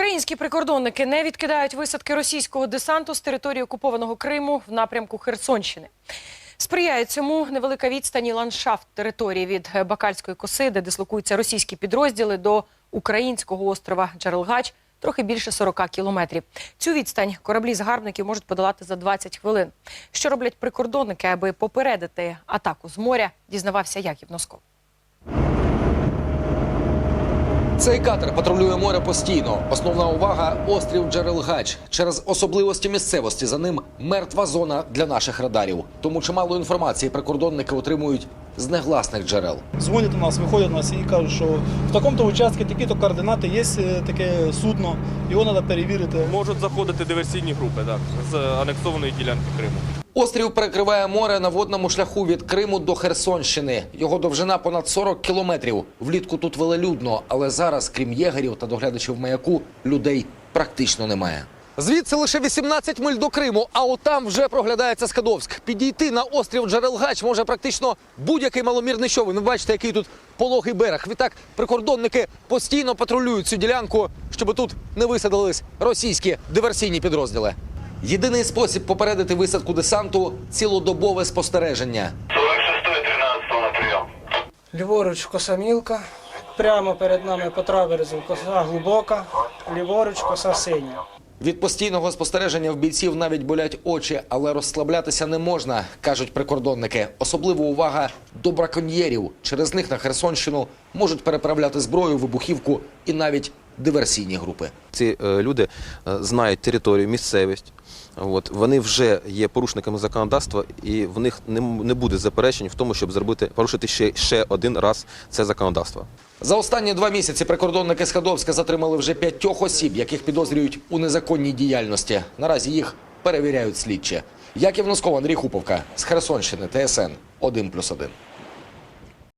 Українські прикордонники не відкидають висадки російського десанту з території окупованого Криму в напрямку Херсонщини. Сприяє цьому невелика відстань і ландшафт території від Бакальської коси, де дислокуються російські підрозділи, до українського острова Джарелгач трохи більше 40 кілометрів. Цю відстань кораблі загарбників можуть подолати за 20 хвилин. Що роблять прикордонники, аби попередити атаку з моря, дізнавався Яків Носков. Цей катер патрулює море постійно. Основна увага острів Джерелгач. Через особливості місцевості за ним мертва зона для наших радарів. Тому чимало інформації прикордонники отримують з негласних джерел. Дзвонять у нас, виходять у нас і кажуть, що в такому-то участку такі-то координати, є е, таке судно, його треба перевірити. Можуть заходити диверсійні групи так, з анексованої ділянки Криму. Острів перекриває море на водному шляху від Криму до Херсонщини. Його довжина понад 40 кілометрів. Влітку тут велелюдно, але зараз, крім єгерів та доглядачів маяку, людей практично немає. Звідси лише 18 миль до Криму, а отам вже проглядається Скадовськ. Підійти на острів Джерелгач може практично будь-який маломірний човен. Ви бачите, який тут пологий берег. Відтак прикордонники постійно патрулюють цю ділянку, щоб тут не висадились російські диверсійні підрозділи. Єдиний спосіб попередити висадку десанту цілодобове спостереження. 46 13 на прийом. Ліворуч коса мілка, прямо перед нами по траверзу коса глибока, ліворуч коса синя. Від постійного спостереження в бійців навіть болять очі, але розслаблятися не можна, кажуть прикордонники. Особлива увага до браконьєрів. Через них на Херсонщину можуть переправляти зброю, вибухівку і навіть диверсійні групи. Ці е, люди е, знають територію, місцевість. От вони вже є порушниками законодавства, і в них не, не буде заперечень в тому, щоб зробити порушити ще, ще один раз це законодавство. За останні два місяці прикордонники з Хадовська затримали вже п'ятьох осіб, яких підозрюють у незаконній діяльності. Наразі їх перевіряють слідчі. Яків Носков, Андрій Хуповка з Херсонщини, ТСН 1+,1.